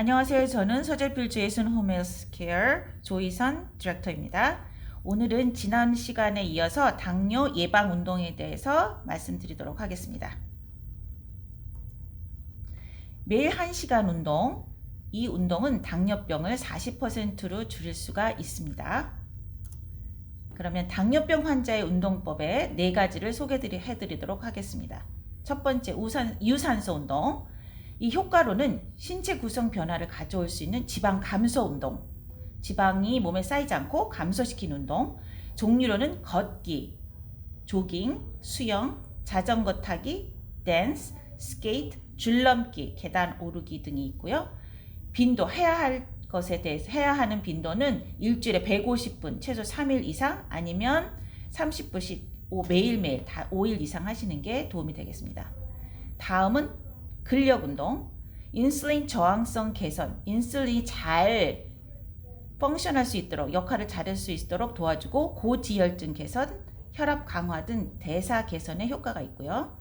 안녕하세요. 저는 서재필 제이슨 홈헬스케어 조희선 디렉터입니다. 오늘은 지난 시간에 이어서 당뇨 예방 운동에 대해서 말씀드리도록 하겠습니다. 매일 1시간 운동. 이 운동은 당뇨병을 40%로 줄일 수가 있습니다. 그러면 당뇨병 환자의 운동법에 네 가지를 소개해 드리도록 하겠습니다. 첫 번째, 우산, 유산소 운동. 이 효과로는 신체 구성 변화를 가져올 수 있는 지방 감소 운동, 지방이 몸에 쌓이지 않고 감소시키는 운동, 종류로는 걷기, 조깅, 수영, 자전거 타기, 댄스, 스케이트, 줄넘기, 계단 오르기 등이 있고요. 빈도 해야 할 것에 대해서 해야 하는 빈도는 일주일에 150분, 최소 3일 이상 아니면 30분씩 매일매일 다 5일 이상 하시는 게 도움이 되겠습니다. 다음은 근력 운동, 인슐린 저항성 개선, 인슐린이 잘 펑션할 수 있도록 역할을 잘할 수 있도록 도와주고 고지혈증 개선, 혈압 강화 등 대사 개선에 효과가 있고요.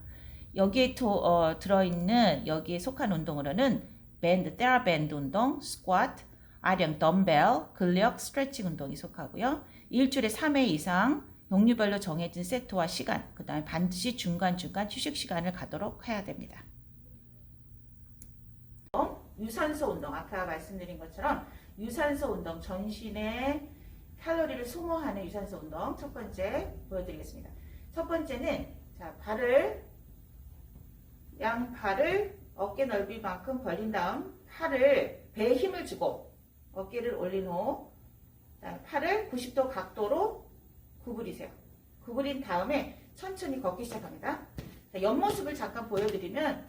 여기에 도, 어, 들어있는 여기에 속한 운동으로는 밴드, 테라밴드 운동, 스쿼트, 아령, 덤벨, 근력, 스트레칭 운동이 속하고요. 일주일에 3회 이상 종류별로 정해진 세트와 시간, 그 다음에 반드시 중간중간 휴식 시간을 가도록 해야 됩니다. 유산소 운동 아까 말씀드린 것처럼 유산소 운동 전신의 칼로리를 소모하는 유산소 운동 첫 번째 보여드리겠습니다. 첫 번째는 자 발을 양 발을 어깨 넓이만큼 벌린 다음 팔을 배에 힘을 주고 어깨를 올린 후 팔을 90도 각도로 구부리세요. 구부린 다음에 천천히 걷기 시작합니다. 자, 옆모습을 잠깐 보여드리면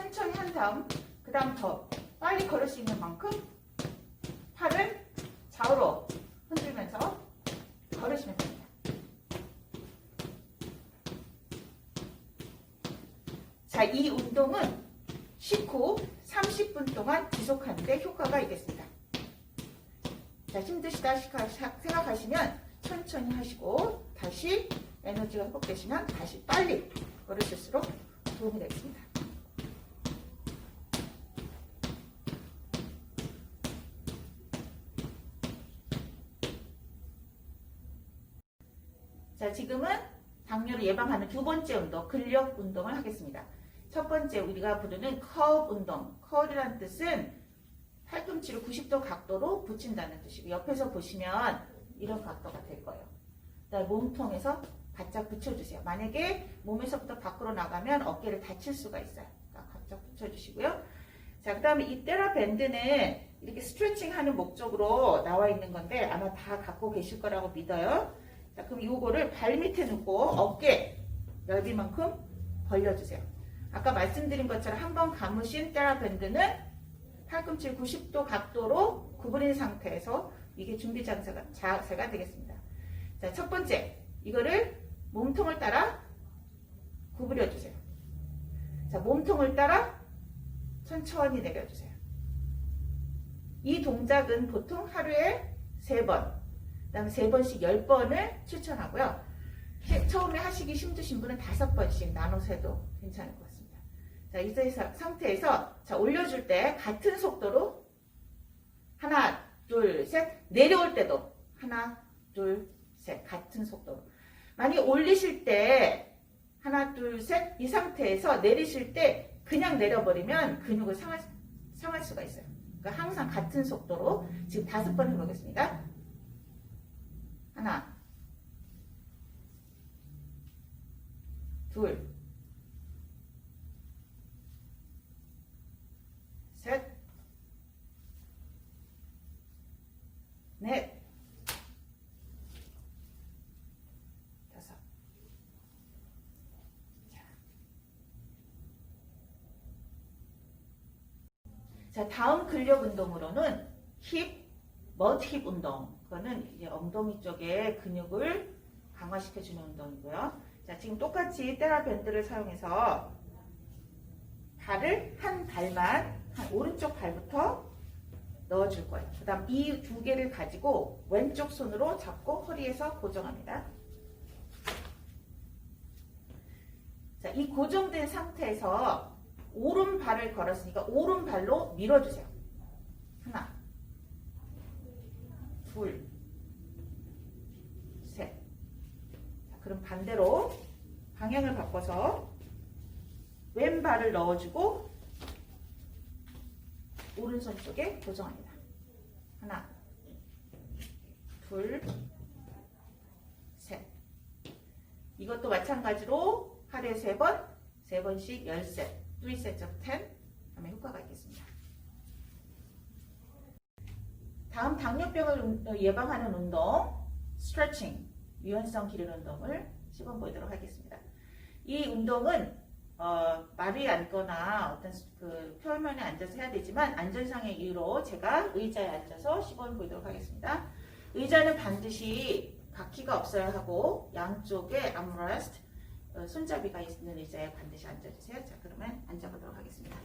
천천히 한 다음 그 다음 더 빨리 걸을 수 있는 만큼 팔을 좌우로 흔들면서 걸으시면 됩니다. 자, 이 운동은 식후 30분 동안 지속하는데 효과가 있겠습니다. 자, 힘드시다 생각하시면 천천히 하시고 다시 에너지가 회복되시면 다시 빨리 걸으실수록 도움이 되겠습니다. 자, 지금은 당뇨를 예방하는 두 번째 운동, 근력 운동을 하겠습니다. 첫 번째 우리가 부르는 컵 운동. 컵이라는 뜻은 팔꿈치를 90도 각도로 붙인다는 뜻이고 옆에서 보시면 이런 각도가 될 거예요. 그다음 몸통에서 바짝 붙여주세요. 만약에 몸에서부터 밖으로 나가면 어깨를 다칠 수가 있어요. 그러니까 바짝 붙여주시고요. 자, 그 다음에 이 테라밴드는 이렇게 스트레칭 하는 목적으로 나와 있는 건데 아마 다 갖고 계실 거라고 믿어요. 자, 그럼 요거를 발 밑에 놓고 어깨 넓이만큼 벌려주세요. 아까 말씀드린 것처럼 한 번 감으신 테라밴드는 팔꿈치 90도 각도로 구부린 상태에서 이게 준비 자세가, 자세가 되겠습니다. 자, 첫 번째, 이거를 몸통을 따라 구부려 주세요. 자, 몸통을 따라 천천히 내려주세요. 이 동작은 보통 하루에 세번 그 다음에 세 번씩 열 번을 추천하고요. 처음에 하시기 힘드신 분은 다섯 번씩 나눠서 해도 괜찮을 것 같습니다. 자, 이 상태에서 자, 올려줄 때 같은 속도로 하나, 둘, 셋 내려올 때도 하나, 둘, 셋 같은 속도로 만약 올리실 때 하나, 둘, 셋 이 상태에서 내리실 때 그냥 내려버리면 근육을 상할, 상할 수가 있어요. 그러니까 항상 같은 속도로 지금 다섯 번 해보겠습니다. 하나, 둘, 셋, 넷, 다섯. 자, 다음 근력 운동으로는 힙, 머드힙 운동. 그거는 이제 엉덩이 쪽에 근육을 강화시켜주는 운동이고요. 자, 지금 똑같이 테라밴드를 사용해서 발을 한 발만, 한 오른쪽 발부터 넣어줄 거예요. 그 다음 이 두 개를 가지고 왼쪽 손으로 잡고 허리에서 고정합니다. 자, 이 고정된 상태에서 오른발을 걸었으니까 오른발로 밀어주세요. 하나, 둘, 셋. 자, 그럼 반대로 방향을 바꿔서 왼발을 넣어주고 오른손 쪽에 고정합니다. 하나, 둘, 셋. 이것도 마찬가지로 하루에 세 번, 세 번씩 열 셋, 3 sets of 10 하면 효과가 있겠습니다. 다음 당뇨병을 운- 어, 예방하는 운동, 스트레칭, 유연성 기른 운동을 시범 보이도록 하겠습니다. 이 운동은 어, 말이 앉거나 어떤 수- 그 표면에 앉아서 해야 되지만 안전상의 이유로 제가 의자에 앉아서 시범을 보이도록 하겠습니다. 의자는 반드시 바퀴가 없어야 하고 양쪽에 암레스트 어, 손잡이가 있는 의자에 반드시 앉아주세요. 자 그러면 앉아보도록 하겠습니다.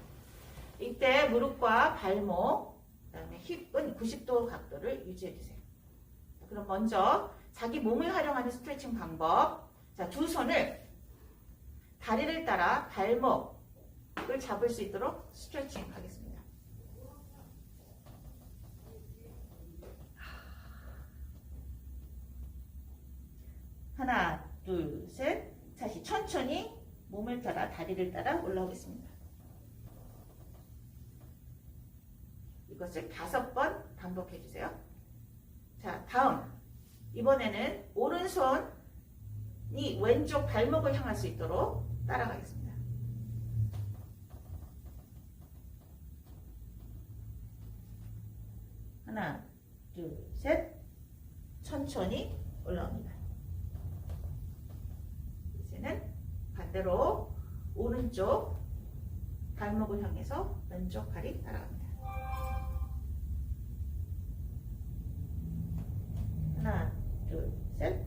이때 무릎과 발목 그다음에 힙은 90도 각도를 유지해 주세요. 자, 그럼 먼저 자기 몸을 활용하는 스트레칭 방법. 자, 두 손을 다리를 따라 발목을 잡을 수 있도록 스트레칭 하겠습니다. 하나, 둘, 셋. 다시 천천히 몸을 따라 다리를 따라 올라오겠습니다. 이것을 다섯 번 반복해 주세요. 자, 다음. 이번에는 오른손 이 왼쪽 발목을 향할 수 있도록 따라가겠습니다. 하나, 둘, 셋. 천천히 올라옵니다. 이제는 반대로 오른쪽 발목을 향해서 왼쪽 발이 따라갑니다. 하나, 둘, 셋.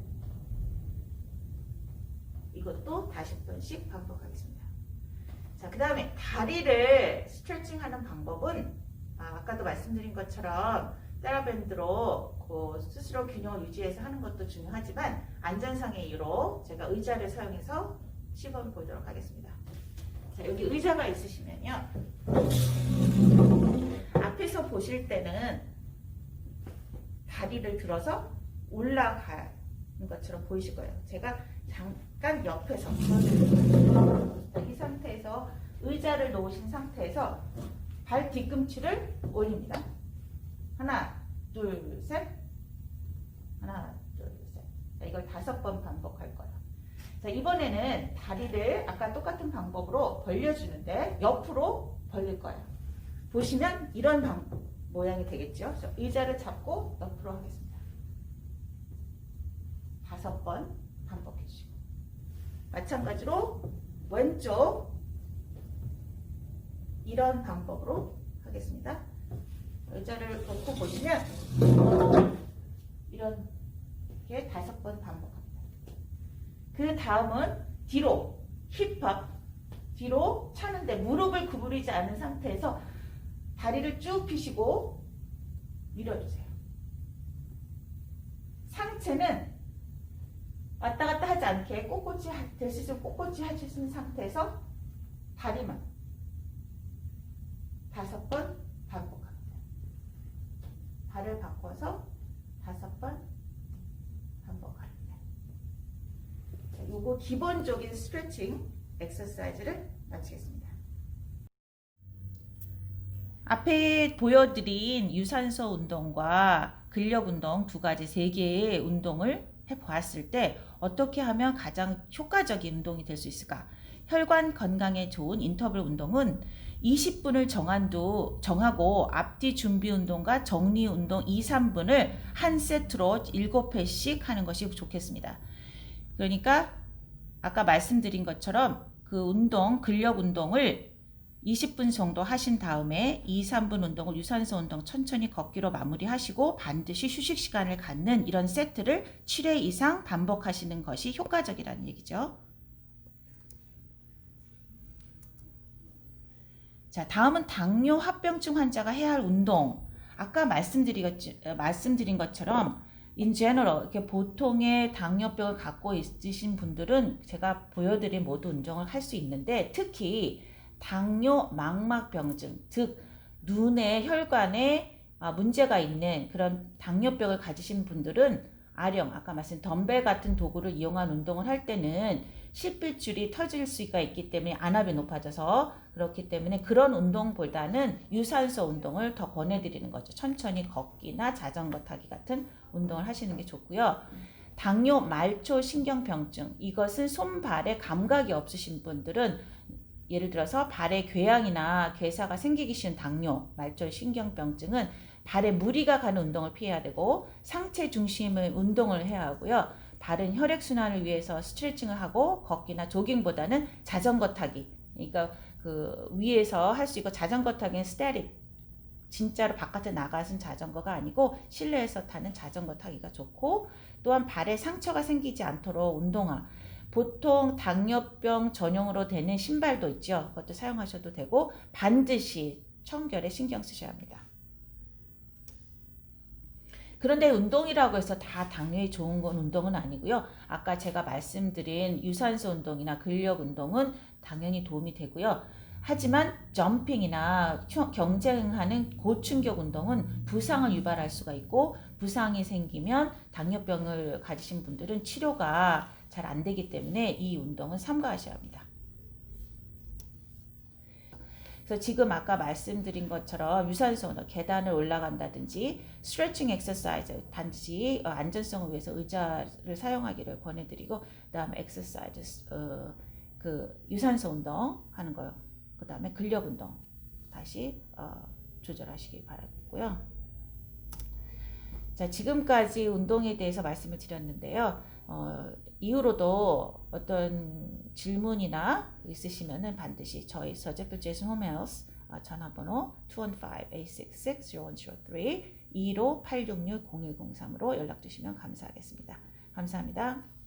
이것도 다섯 번씩 반복하겠습니다. 자, 그 다음에 다리를 스트레칭 하는 방법은 아, 아까도 말씀드린 것처럼 테라밴드로 그 스스로 균형을 유지해서 하는 것도 중요하지만 안전상의 이유로 제가 의자를 사용해서 시범을 보도록 하겠습니다. 자, 여기 의자가 있으시면요. 앞에서 보실 때는 다리를 들어서 올라가는 것처럼 보이실 거예요. 제가 잠깐 옆에서 이 상태에서 의자를 놓으신 상태에서 발 뒤꿈치를 올립니다. 하나, 둘, 셋. 하나, 둘, 셋. 자, 이걸 다섯 번 반복할 거예요. 자, 이번에는 다리를 아까 똑같은 방법으로 벌려주는데 옆으로 벌릴 거예요. 보시면 이런 방, 모양이 되겠죠. 의자를 잡고 옆으로 하겠습니다. 다섯 번 마찬가지로 왼쪽 이런 방법으로 하겠습니다. 의자를 놓고 보시면 이렇게 다섯 번 반복합니다. 그 다음은 뒤로 힙합 뒤로 차는데 무릎을 구부리지 않은 상태에서 다리를 쭉 펴시고 밀어주세요. 상체는 왔다 갔다 하지 않게 꼿꼿이 있으면 꼿꼿이 하시는 상태에서 다리만 다섯 번 반복합니다. 발을 바꿔서 다섯 번 반복합니다. 자, 요거 기본적인 스트레칭 엑서사이즈를 마치겠습니다. 앞에 보여드린 유산소 운동과 근력 운동 두 가지 세 개의 운동을 해 보았을 때 어떻게 하면 가장 효과적인 운동이 될 수 있을까? 혈관 건강에 좋은 인터벌 운동은 20분을 정한도 정하고 앞뒤 준비 운동과 정리 운동 2, 3분을 한 세트로 7회씩 하는 것이 좋겠습니다. 그러니까 아까 말씀드린 것처럼 그 운동, 근력 운동을 20분 정도 하신 다음에 2, 3분 운동을 유산소 운동 천천히 걷기로 마무리하시고 반드시 휴식 시간을 갖는 이런 세트를 7회 이상 반복하시는 것이 효과적이라는 얘기죠. 자, 다음은 당뇨 합병증 환자가 해야 할 운동. 아까 어, 말씀드린 것처럼 in general 이렇게 보통의 당뇨병을 갖고 있으신 분들은 제가 보여드린 모든 운동을 할 수 있는데 특히 당뇨 망막병증, 즉 눈의 혈관에 아, 문제가 있는 그런 당뇨병을 가지신 분들은 아령, 아까 말씀 덤벨 같은 도구를 이용한 운동을 할 때는 실핏줄이 터질 수가 있기 때문에 안압이 높아져서 그렇기 때문에 그런 운동보다는 유산소 운동을 더 권해드리는 거죠. 천천히 걷기나 자전거 타기 같은 운동을 하시는 게 좋고요. 당뇨 말초 신경병증 이것은 손발에 감각이 없으신 분들은 예를 들어서 발에 궤양이나 괴사가 생기기 쉬운 당뇨 말초 신경병증은 발에 무리가 가는 운동을 피해야 되고 상체 중심의 운동을 해야 하고요. 바른 혈액 순환을 위해서 스트레칭을 하고 걷기나 조깅보다는 자전거 타기. 그러니까 그 위에서 할 수 있고 자전거 타기는 스테릭 진짜로 바깥에 나가는 자전거가 아니고 실내에서 타는 자전거 타기가 좋고 또한 발에 상처가 생기지 않도록 운동화 보통 당뇨병 전용으로 되는 신발도 있죠. 그것도 사용하셔도 되고 반드시 청결에 신경 쓰셔야 합니다. 그런데 운동이라고 해서 다 당뇨에 좋은 건 운동은 아니고요. 아까 제가 말씀드린 유산소 운동이나 근력 운동은 당연히 도움이 되고요. 하지만 점핑이나 경쟁하는 고충격 운동은 부상을 유발할 수가 있고 부상이 생기면 당뇨병을 가지신 분들은 치료가 잘 안 되기 때문에 이 운동은 삼가하셔야 합니다. 그래서 지금 아까 말씀드린 것처럼 유산소 운동, 계단을 올라간다든지 스트레칭 엑서사이즈 반드시 어, 안전성을 위해서 의자를 사용하기를 권해드리고 그다음에 엑서사이즈 어, 그 유산소 운동 하는 거요. 그 다음에 근력 운동 다시 어, 조절하시기 바라고요. 자 지금까지 운동에 대해서 말씀을 드렸는데요. 어, 이후로도 어떤 질문이나 있으시면은 반드시 저희 서재필 제이슨 홈헬스 어, 전화번호 215-866-0103 2로 866-0103으로 연락 주시면 감사하겠습니다. 감사합니다.